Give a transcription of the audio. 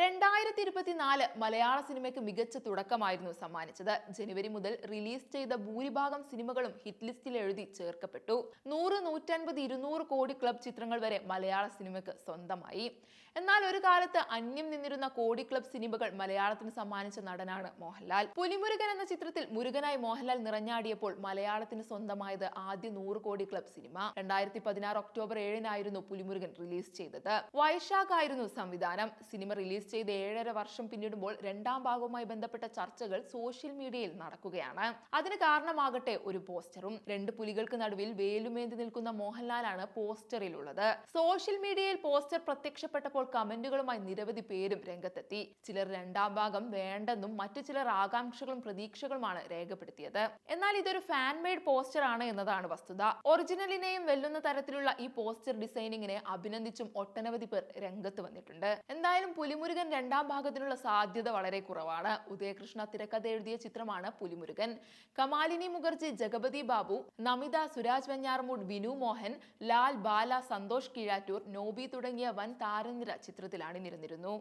രണ്ടായിരത്തി ഇരുപത്തിനാല് മലയാള സിനിമയ്ക്ക് മികച്ച തുടക്കമായിരുന്നു സമ്മാനിച്ചത്. ജനുവരി മുതൽ റിലീസ് ചെയ്ത ഭൂരിഭാഗം സിനിമകളും ഹിറ്റ് ലിസ്റ്റിൽ എഴുതി ചേർക്കപ്പെട്ടു. നൂറ് നൂറ്റൻപത് ഇരുന്നൂറ് കോടി ക്ലബ് ചിത്രങ്ങൾ വരെ മലയാള സിനിമയ്ക്ക് സ്വന്തമായി. എന്നാൽ ഒരു കാലത്ത് അന്യം നിന്നിരുന്ന കോടി ക്ലബ് സിനിമകൾ മലയാളത്തിന് സമ്മാനിച്ച നടനാണ് മോഹൻലാൽ. പുലിമുരുകൻ എന്ന ചിത്രത്തിൽ മുരുകനായി മോഹൻലാൽ നിറഞ്ഞാടിയപ്പോൾ മലയാളത്തിന് സ്വന്തമായത് ആദ്യ നൂറ് കോടി ക്ലബ് സിനിമ. രണ്ടായിരത്തി പതിനാറ് ഒക്ടോബർ ഏഴിനായിരുന്നു പുലിമുരുകൻ റിലീസ് ചെയ്തത്. വൈശാഖ് ആയിരുന്നു സംവിധാനം. സിനിമ റിലീസ് ചെയ്ത് ഏഴര വർഷം പിന്നിടുമ്പോൾ രണ്ടാം ഭാഗവുമായി ബന്ധപ്പെട്ട ചർച്ചകൾ സോഷ്യൽ മീഡിയയിൽ നടക്കുകയാണ്. അതിന് കാരണമാകട്ടെ ഒരു പോസ്റ്ററും. രണ്ട് പുലികൾക്ക് നടുവിൽ വേലുമേന്തി നിൽക്കുന്ന മോഹൻലാലാണ് പോസ്റ്ററിലുള്ളത്. സോഷ്യൽ മീഡിയയിൽ പോസ്റ്റർ പ്രത്യക്ഷപ്പെട്ടപ്പോൾ കമന്റുകളുമായി നിരവധി പേരും രംഗത്തെത്തി. ചിലർ രണ്ടാം ഭാഗം വേണ്ടെന്നും മറ്റു ചിലർ ആകാംക്ഷകളും പ്രതീക്ഷകളുമാണ് രേഖപ്പെടുത്തിയത്. എന്നാൽ ഇതൊരു ഫാൻ മെയ്ഡ് പോസ്റ്റർ ആണ് എന്നതാണ് വസ്തുത. ഒറിജിനലിനെയും വെല്ലുന്ന തരത്തിലുള്ള ഈ പോസ്റ്റർ ഡിസൈനിങ്ങിനെ അഭിനന്ദിച്ചും ഒട്ടനവധി പേർ രംഗത്ത് വന്നിട്ടുണ്ട്. എന്തായാലും പുലിമുരുകൻ രണ്ടാം ഭാഗത്തിനുള്ള സാധ്യത വളരെ കുറവാണ്. ഉദയകൃഷ്ണ തിരക്കഥ എഴുതിയ ചിത്രമാണ് പുലിമുരുകൻ. കമാലിനി മുഖർജി ജഗപതി ബാബു നമിത സുരാജ് വെഞ്ഞാറമൂട് വിനു മോഹൻ ലാൽ ബാല സന്തോഷ് കീഴാറ്റൂർ നോബി തുടങ്ങിയ വൻ താരനിര ചിത്രത്തിൽ അണിനിരന്നിരുന്നു